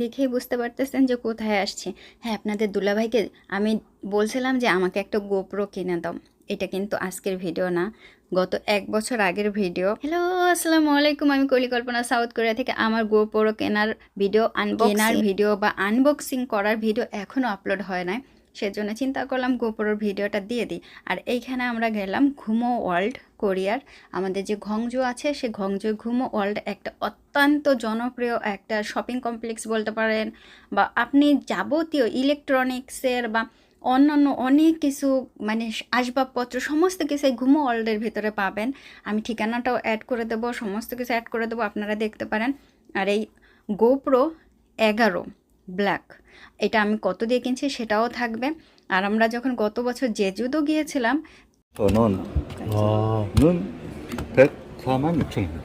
দেখেই বুঝতে পারতেছেন যে কোথায় আসছি। হ্যাঁ আপনাদের দুলাভাইকে আমি বলছিলাম যে আমাকে একটা গোপ্রো কিনে দাও। এটা কিন্তু আজকের ভিডিও না, গত এক বছর আগের ভিডিও। হ্যালো আসসালামু আলাইকুম। আমি কলিকল্পনা সাউথ কোরিয়া থেকে আমার গোপ্রো কেনার ভিডিও কেনার ভিডিও বা আনবক্সিং করার ভিডিও এখনও আপলোড হয় নাই। সেজন্য চিন্তা করলাম গোপ্রোর ভিডিওটা দিয়ে দিই। আর এইখানে আমরা গেলাম ঘুমো ওয়ার্ল্ড কোরিয়ার। আমাদের যে ঘংজু আছে, সে ঘংজু ঘুমো ওয়ার্ল্ড একটা অত্যন্ত জনপ্রিয় একটা শপিং কমপ্লেক্স বলতে পারেন বা আপনি যাবতীয় ইলেকট্রনিক্সের বা অন্যান্য অনেক কিছু মানে আসবাবপত্র, সমস্ত কিছু এই ঘুমো ওয়ার্ল্ডের ভিতরে পাবেন। আমি ঠিকানাটাও অ্যাড করে দেবো, সমস্ত কিছু অ্যাড করে দেবো, আপনারা দেখতে পারেন। আর এই গোপ্রো এগারো ব্ল্যাক এটা আমি কত দিয়ে কিনছি সেটাও থাকবে। আর আমরা যখন গত বছর জেজুদো গিয়েছিলাম 저는 와, 는 104만 6천입니다.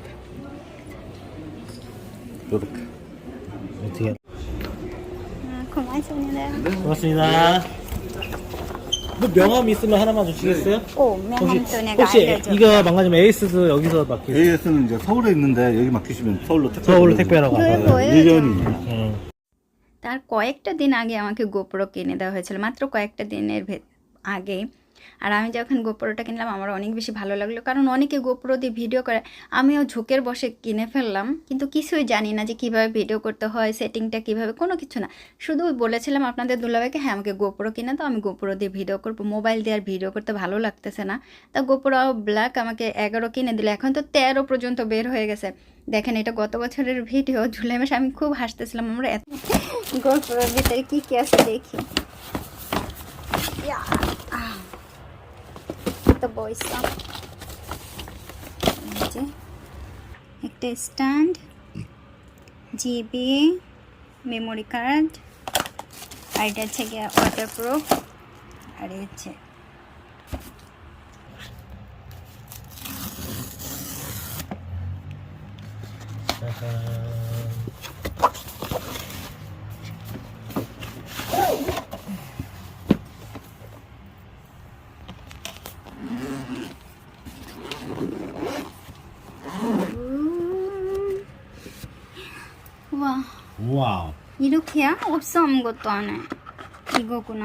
이렇게. 어떻게? 고맙습니다. 고맙습니다. 뭐 명함 있으면 하나만 주시겠어요? 오, 혹시, 명함도 내가 혹시 알려줘. 이거 망가지면 에이스도 여기서 맡기세요? AS는 이제 서울에 있는데 여기 맡기시면 서울로 택배. 서울로 택배하라고 그래, 하세요. 뭐예요? 1년입니다. 응. তার কয়েকটা দিন আগে আমাকে গোপ্রো কিনে দেওয়া হয়েছিল মাত্র কয়েকটা দিনের ভে- আগে আর আমি যখন গোপ্রোটা কিনলাম, আমার অনেক বেশি ভালো লাগল। কারণ অনেকে গোপ্রো দিয়ে ভিডিও করে, আমিও ঝোঁকের বসে কিনে ফেললাম। কিন্তু কিছুই জানি না যে কীভাবে ভিডিও করতে হয়, সেটিংটা কীভাবে, কোনো কিছু না। শুধু বলেছিলাম আপনাদের দুলাভাইকে হ্যাঁ আমাকে গোপ্রো কিনে তো আমি গোপ্রো দিয়ে ভিডিও করব। মোবাইল দিয়ে আর ভিডিও করতে ভালো লাগতেছে না। তা গোপ্রো ব্ল্যাক আমাকে এগারো কিনে দিলে। এখন তো তেরো পর্যন্ত বের হয়ে গেছে। দেখেন, এটা গত বছরের ভিডিও। জুলাই মাসে আমি খুব হাসতেছিলাম, আমরা এত গোপ্রোর ভিতরে কী কী আছে দেখি। আহ। তো বইসা এই যে, একটা স্ট্যান্ড জিবি মেমোরি কার্ড আর এটা হচ্ছে গিয়ে ওয়াটারপ্রুফ আর হচ্ছে 와 와우. 이렇게야? 없어 아무것도 안에 이거구나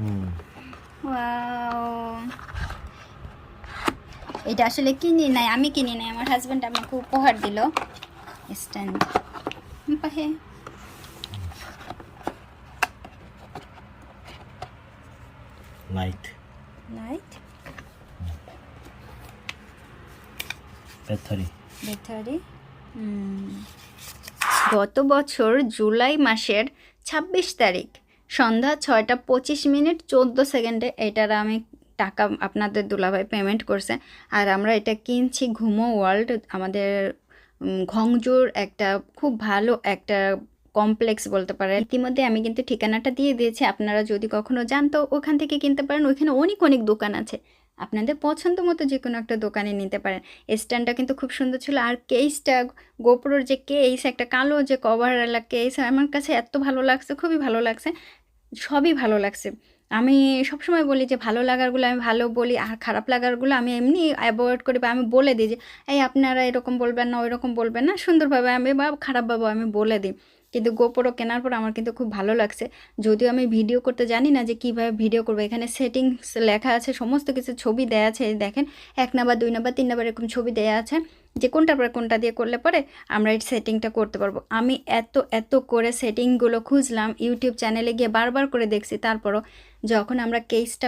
응. ওয়াও এটা আসলে কিনি নাই আমি কিনি নাই আমার হাজব্যান্ড আমাকে উপহার দিল স্ট্যান্ড পাহে 라이트. লাইট বেথারি বেথারি গত বছর জুলাই মাসের ২৬ তারিখ, সন্ধ্যা ছয়টা পঁচিশ মিনিট চোদ্দ সেকেন্ডে এটার আমি টাকা আপনাদের দুলাভাই পেমেন্ট করছে। আর আমরা এটা কিনছি ঘুমো ওয়ার্ল্ড আমাদের ঘংজোর একটা খুব ভালো একটা কমপ্লেক্স বলতে পারেন। ইতিমধ্যে আমি কিন্তু ঠিকানাটা দিয়ে দিয়েছি। আপনারা যদি কখনো যান তো ওখান থেকে কিনতে পারেন। ওইখানে অনেক অনেক দোকান আছে। আপনাদের পছন্দ মতো যে কোনো একটা দোকানে নিতে পারেন। স্ট্যান্ডটা কিন্তু খুব সুন্দর ছিল। আর কেসটা, গোপ্রোর যে কেস, একটা কালো যে কভারওয়ালা কেস, আমার কাছে এত ভালো লাগছে, খুবই ভালো লাগছে, সবই ভালো লাগছে। আমি সবসময় বলি যে, ভালো লাগারগুলো আমি ভালো বলি, আর খারাপ লাগারগুলো আমি এমনি অ্যাভয়েড করি বা আমি বলে দিই যে, এই আপনারা এরকম বলবেন না, ওইরকম বলবেন না, সুন্দরভাবে আমি বা খারাপভাবে আমি বলে দিই। কিন্তু গোপরও কেনার পর আমার কিন্তু খুব ভালো লাগছে। যদিও আমি ভিডিও করতে জানি না যে কীভাবে ভিডিও করব। এখানে সেটিংস লেখা আছে, সমস্ত কিছু ছবি দেয়া আছে দেখেন, এক নাম্বার, দুই নাম্বার, তিন নাম্বার এরকম ছবি দেয়া আছে। যে কোনটা পরে কোনটা দিয়ে করলে পরে আমরা এই সেটিংটা করতে পারব। আমি এত এত করে সেটিংগুলো খুঁজলাম, ইউটিউব চ্যানেলে গিয়ে বারবার করে দেখছি। তারপরও যখন আমরা কেসটা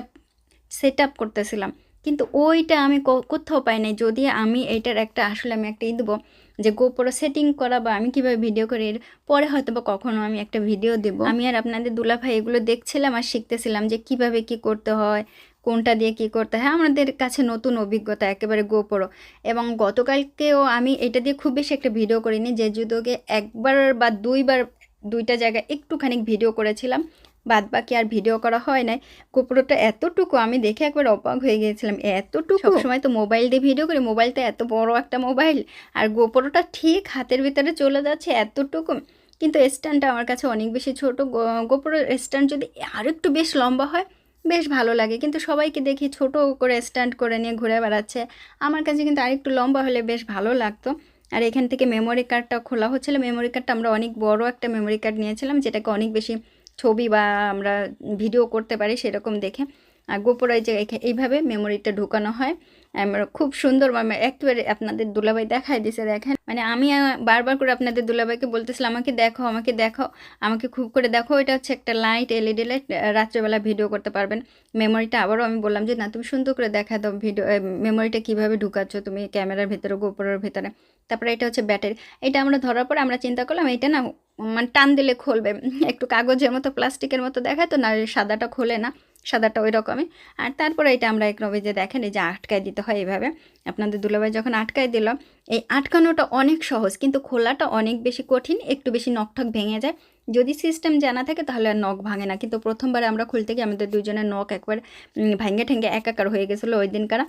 সেট আপ করতেছিলাম কিন্তু ওইটা আমি কোথাও পাই নাই। যদি আমি এইটার একটা, আসলে আমি একটা ই দেবো যে গোপরো সেটিং করা বা আমি কীভাবে ভিডিও করি, এর পরে হয়তো বা কখনো আমি একটা ভিডিও দেবো। আমি আর আপনাদের দুলাভাই এগুলো দেখছিলাম আর শিখতেছিলাম যে কীভাবে কি করতে হয়, কোনটা দিয়ে কি করতে হয়। আমাদের কাছে নতুন অভিজ্ঞতা, একেবারে গোপরো এবং গতকালকেও আমি এটা দিয়ে খুব বেশি একটা ভিডিও করিনি, যে যুদোগে একবার বা দুইবার দুইটা জায়গায় একটুখানি ভিডিও করেছিলাম বাদ বাকি আর ভিডিও করা হয় নাই। গোপ্রোটা এতটুকু আমি দেখে একবার অবাক হয়ে গিয়েছিলাম, এতটুকু? সবসময় তো মোবাইল দিয়ে ভিডিও করি মোবাইলটা এত বড় একটা মোবাইল আর গোপ্রোটা ঠিক হাতের ভিতরে চলে যাচ্ছে এতটুকু। কিন্তু স্ট্যান্ডটা আমার কাছে অনেক বেশি ছোট। গোপ্রোর স্ট্যান্ড যদি আরেকটু বেশ লম্বা হয়, বেশ ভালো লাগে। কিন্তু সবাইকে দেখি ছোট করে স্ট্যান্ড করে নিয়ে ঘুরে বেড়াচ্ছে। আমার কাছে কিন্তু আরেকটু লম্বা হলে বেশ ভালো লাগতো। আর এখান থেকে মেমোরি কার্ডটা খোলা হচ্ছিল। মেমোরি কার্ডটা আমরা অনেক বড় একটা মেমোরি কার্ড নিয়েছিলাম, যেটাকে অনেক বেশি ছবি বা আমরা ভিডিও করতে পারি সেরকম দেখে। আর গোপরে যে এইভাবে মেমোরিটা ঢুকানো হয়। আমরা খুব সুন্দর একেবারে আপনাদের দুলাভাই দেখাই দিছে, দেখেন। মানে আমি বারবার করে আপনাদের দুলাভাইকে বলতেছিলাম, আমাকে দেখো আমাকে দেখো, আমাকে খুব করে দেখো। এটা হচ্ছে একটা লাইট এলইডি লাইট রাত্রেবেলা ভিডিও করতে পারবেন। মেমোরিটা আবারও আমি বললাম যে, না, তুমি সুন্দর করে দেখা দাও ভিডিও মেমোরিটা কীভাবে ঢুকাচ্ছ তুমি ক্যামেরার ভিতরে, গোপরের ভেতরে। তারপরে এটা হচ্ছে ব্যাটারি। এটা আমরা ধরার পর আমরা চিন্তা করলাম এটা না মানে টান দিলে খুলবে। একটু কাগজের মতো, প্লাস্টিকের মতো দেখায় তো না সাদাটা খোলে না। সাদাটা ওই রকমই আর তারপরে এটা আমরা একরকম যে দেখেন, এই যে আটকায় দিতে হয় এইভাবে। আপনাদের দুলাভাই যখন আটকায় দিল, এই আটকানোটা অনেক সহজ, কিন্তু খোলাটা অনেক বেশি কঠিন, একটু বেশি নখঠক ভেঙে যায়। যদি সিস্টেম জানা থাকে তাহলে আর নখ ভাঙে না, কিন্তু প্রথমবারে আমরা খুলতে গিয়ে আমাদের দুজনের নখ একবার ভাঙ্গে ঠেঙ্গে একাকার হয়ে গেছিল ওই দিনকার।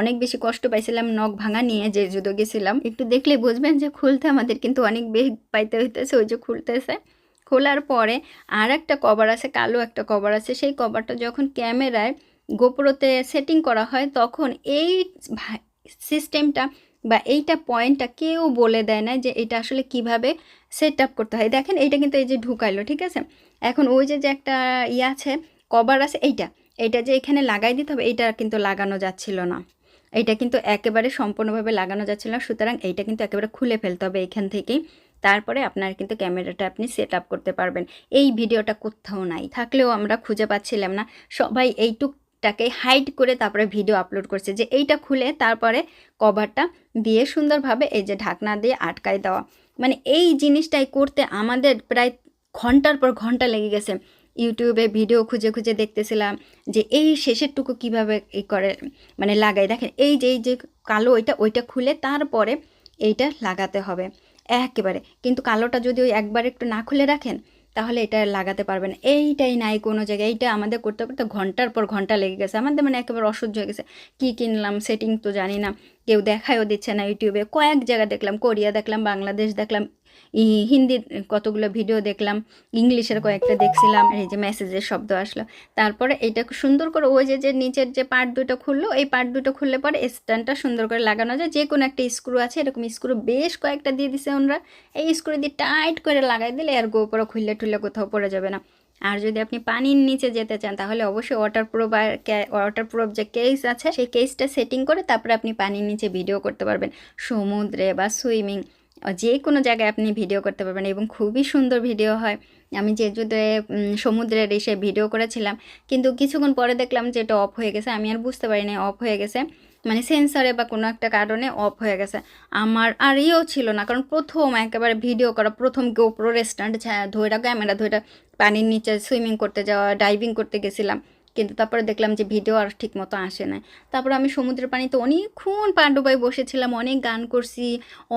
অনেক বেশি কষ্ট পাইছিলাম নখ ভাঙা নিয়ে, যে যুদ্ধ গেছিলাম। একটু দেখলে বুঝবেন যে খুলতে আমাদের কিন্তু অনেক বেগ পাইতে হইতেছে, ওই যে খুলতেছে। খোলার পরে আর একটা কভার আছে, কালো একটা কভার আছে। সেই কভারটা যখন ক্যামেরায় গোপ্রোতে সেটিং করা হয়, তখন এই সিস্টেমটা বা এইটা পয়েন্টটা কেউ বলে দেয় না যে এটা আসলে কীভাবে সেট আপ করতে হয়। দেখেন এইটা কিন্তু এই যে ঢুকাইলো, ঠিক আছে? এখন ওই যে যে একটা ইয়ে আছে কভার আছে, এইটা। এইটা যে এখানে লাগাই দিতে হবে, এইটা কিন্তু লাগানো যাচ্ছিল না। এইটা কিন্তু একেবারে সম্পূর্ণভাবে লাগানো যাচ্ছিল না। সুতরাং এইটা কিন্তু একেবারে খুলে ফেলতে হবে এখান থেকেই। তারপরে আপনার কিন্তু ক্যামেরাটা আপনি সেট আপ করতে পারবেন। এই ভিডিওটা কোথাও নাই, থাকলেও আমরা খুঁজে পাচ্ছিলাম না। সবাই এইটুকটাকে হাইড করে তারপরে ভিডিও আপলোড করছে যে এইটা খুলে তারপরে কভারটা দিয়ে সুন্দরভাবে এই যে ঢাকনা দিয়ে আটকায় দেওয়া। মানে এই জিনিসটাই করতে আমাদের প্রায় ঘণ্টার পর ঘণ্টা লেগে গেছে। ইউটিউবে ভিডিও খুঁজে খুঁজে দেখতেছিলাম যে এই শেষেরটুকু কীভাবে ই করে মানে লাগাই দেখেন এই যে এই যে কালো ওইটা ওইটা খুলে তারপরে এইটা লাগাতে হবে। একেবারে। কিন্তু কালোটা যদি ওই একবার একটু না খুলে রাখেন, তাহলে এটা লাগাতে পারবেন এইটাই নাই কোনো জায়গায়। এইটা আমাদের করতে করতে ঘণ্টার পর ঘণ্টা লেগে গেছে। আমাদের মানে একেবারে অসহ্য হয়ে গেছে। কী কিনলাম সেটিং তো জানি না। কেউ দেখায়ও দিচ্ছে না ইউটিউবে কয়েক জায়গা দেখলাম কোরিয়া দেখলাম বাংলাদেশ দেখলাম। হিন্দির কতগুলো ভিডিও দেখলাম, ইংলিশের কয়েকটা দেখছিলাম, এই যে মেসেজের শব্দ আসলো। তারপরে এটা সুন্দর করে ওই যে যে নিচের যে পার্ট দুটো খুললো, এই পার্ট দুটো খুললে পরে স্ট্যান্ডটা সুন্দর করে লাগানো যায়। যে কোনো একটা স্ক্রু আছে, এরকম স্ক্রু বেশ কয়েকটা দিয়ে দিছে ওনারা। এই স্ক্রু দিয়ে টাইট করে লাগাই দিলে আর গোপরও খুললে টুললে কোথাও পড়ে যাবে না। আর যদি আপনি পানির নিচে যেতে চান, তাহলে অবশ্যই ওয়াটার প্রুফ আর ওয়াটার প্রুফ যে কেস আছে, সেই কেসটা সেটিং করে তারপরে আপনি পানির নিচে ভিডিও করতে পারবেন। সমুদ্রে বা সুইমিং যে কোনো জায়গায় আপনি ভিডিও করতে পারবেন এবং খুবই সুন্দর ভিডিও হয়। আমি যেজুতে সমুদ্রের এসে ভিডিও করেছিলাম, কিন্তু কিছুক্ষণ পরে দেখলাম যে এটা অফ হয়ে গেছে। আমি আর বুঝতে পারি পারিনি অফ হয়ে গেছে। মানে সেন্সরে বা কোনো একটা কারণে অফ হয়ে গেছে। আমার আর ইয়েও ছিল না, কারণ প্রথম একেবারে ভিডিও করা, প্রথম গোপ্রো রেস্টুরেন্ট ধৈরা ক্যামেরা ধৈরা পানির নিচে সুইমিং করতে যাওয়া ডাইভিং করতে গেছিলাম। কিন্তু তারপরে দেখলাম যে ভিডিও আর ঠিক মতো আসে না তারপর আমি সমুদ্রের পানিতে অনেকক্ষণ পাণ্ডবাই বসেছিলাম, অনেক গান করছি,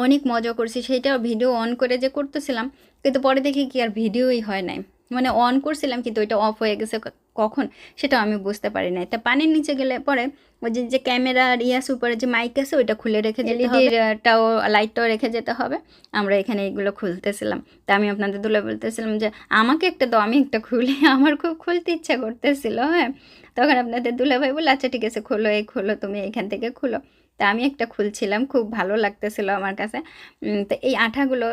অনেক মজা করছি সেইটা ভিডিও অন করে যে করতেছিলাম, কিন্তু পরে দেখি কি আর ভিডিওই হয় নাই। মানে অন করছিলাম কিন্তু ওইটা অফ হয়ে গেছে। কখন সেটা আমি বুঝতে পারি নাই। তা পানির নিচে গেলে পরে ওই যে যে ক্যামেরার ইয়াস উপরে যে মাইক আছে, ওইটা খুলে রেখে যেতে হবে। টাও লাইটটাও রেখে যেতে হবে। আমরা এখানে এগুলো খুলতেছিলাম। তা আমি আপনাদের দুলে বলতেছিলাম যে, আমাকে একটা দাও, আমি একটা খুলি। আমার খুব খুলতে ইচ্ছা করতেছিল হ্যাঁ। তখন আপনাদের দুলাভাই বলে আচ্ছা ঠিক আছে, খোলো, এই খোলো, তুমি এখান থেকে খুলো। তা আমি একটা খুলছিলাম, খুব ভালো লাগতেছিল আমার কাছে। তো এই আঠাগুলো,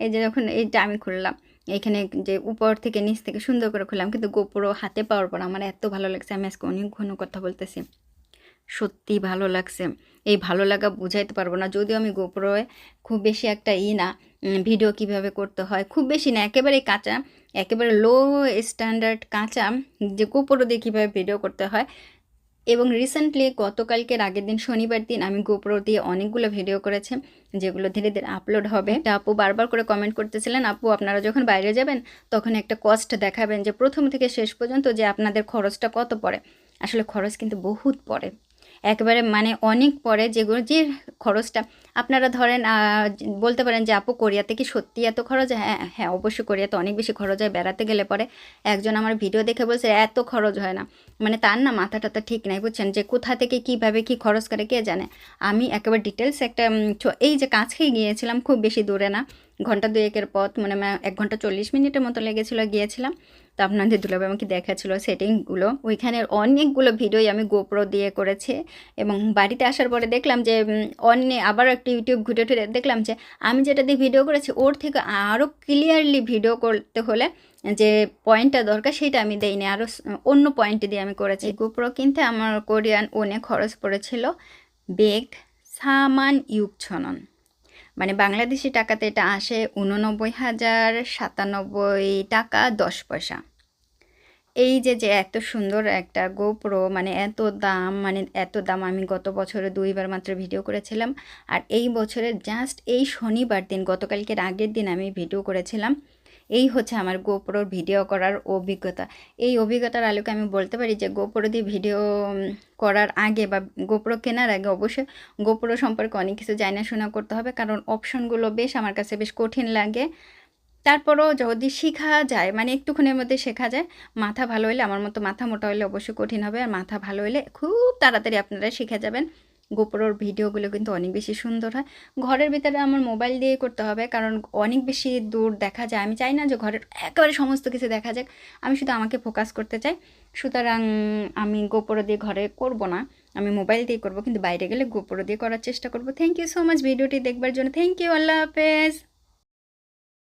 এই যে যখন এইটা আমি খুললাম এখানে যে উপর থেকে নিচ থেকে সুন্দর করে খুললাম, কিন্তু গোপুরো হাতে পাওয়ার পর আমার এত ভালো লাগছে, আমি আজকে অনেক ঘন কথা বলতেছি। সত্যি ভালো লাগছে। এই ভালো লাগা বুঝাইতে পারব না, যদিও আমি গোপুরোয় খুব বেশি একটা ই না ভিডিও কীভাবে করতে হয়, খুব বেশি না একেবারে কাঁচা, একেবারে লো স্ট্যান্ডার্ড কাঁচা, যে গোপুরো দিয়ে কীভাবে ভিডিও করতে হয় এবং রিসেন্টলি গতকালকের আগের দিন শনিবার দিন আমি গোপ্রো দিয়ে অনেকগুলো ভিডিও করেছি, যেগুলো ধীরে ধীরে আপলোড হবে। আপু বারবার করে কমেন্ট করতেছিলেন, আপু আপনারা যখন বাইরে যাবেন, তখন একটা কস্ট দেখাবেন যে প্রথম থেকে শেষ পর্যন্ত যে আপনাদের খরচটা কত পড়ে। আসলে খরচ কিন্তু বহুত পড়ে। একেবারে মানে অনেক পরে যেগুলো যে খরচটা, আপনারা ধরেন বলতে পারেন যে, আপু, কোরিয়াতে কি সত্যি এত খরচ? হয়? হ্যাঁ হ্যাঁ অবশ্যই কোরিয়াতে অনেক বেশি খরচ হয়। বেড়াতে গেলে পরে একজন আমার ভিডিও দেখে বলছে, এত খরচ হয় না। মানে তার না মাথা টাথা ঠিক নাই, বুঝছেন? যে কোথা থেকে কীভাবে কি খরচ করে, কে জানে? আমি একেবারে ডিটেলস একটা এই যে কাছেই গিয়েছিলাম, খুব বেশি দূরে না, ঘণ্টা দুয়েকের পথ মানে এক ঘণ্টা চল্লিশ মিনিটের মতো লেগেছিল, গিয়েছিলাম। তো আপনাদের দুলাভাই আমাকে দেখাচ্ছিল সেটিংগুলো, ওইখানের অনেকগুলো ভিডিওই আমি গোপ্রো দিয়ে করেছি এবং বাড়িতে আসার পরে দেখলাম যে অন্য আবার একটা ইউটিউব ভিডিও টুডে দেখলাম যে, আমি যেটা দিয়ে ভিডিও করেছি ওর থেকে আরও ক্লিয়ারলি ভিডিও করতে হলে যে পয়েন্টটা দরকার সেটা আমি দেইনি। আরও অন্য পয়েন্ট দিয়ে আমি করেছি। গোপ্রো কিনতে আমার কোরিয়ান ওনে খরচ পড়েছিল। বেগ সামান ইউকছনন মানে বাংলাদেশি টাকাতে এটা আসে উননব্বই হাজার সাতানব্বই টাকা দশ পয়সা। এই যে যে এত সুন্দর একটা গোপ্রো মানে এত দাম মানে এত দাম আমি গত বছরে দুইবার মাত্র ভিডিও করেছিলাম। আর এই বছরের জাস্ট এই শনিবার দিন, গতকালকের আগের দিন আমি ভিডিও করেছিলাম। এই হচ্ছে আমার গোপ্রোর ভিডিও করার অভিজ্ঞতা। এই অভিজ্ঞতার আলোকে আমি বলতে পারি যে গোপ্রো দিয়ে ভিডিও করার আগে বা গোপ্রো কেনার আগে অবশ্যই গোপ্রো সম্পর্কে অনেক কিছু জানা শোনা করতে হবে, কারণ অপশনগুলো বেশ আমার কাছে বেশ কঠিন লাগে। তারপরও যদি শেখা যায় মানে একটুক্ষণের মধ্যে শেখা যায়, মাথা ভালো হলে আমার মতো মাথা মোটা হলে অবশ্যই কঠিন হবে, আর মাথা ভালো হলে খুব তাড়াতাড়ি আপনারা শিখে যাবেন। গোপরোর ভিডিওগুলো কিন্তু অনেক বেশি সুন্দর হয়। ঘরের ভিতরে আমার মোবাইল দিয়ে করতে হবে, কারণ অনেক বেশি দূর দেখা যায়। আমি চাই না যে ঘরের একেবারে সমস্ত কিছু দেখা যাক, আমি শুধু আমাকে ফোকাস করতে চাই। সুতরাং আমি গোপরো দিয়ে ঘরে করব না, আমি মোবাইল দিয়ে করব, কিন্তু বাইরে গেলে গোপরো দিয়ে করার চেষ্টা করব। থ্যাংক ইউ সো মাচ ভিডিওটি দেখবার জন্য। থ্যাংক ইউ আল্লাহ হাফেজ।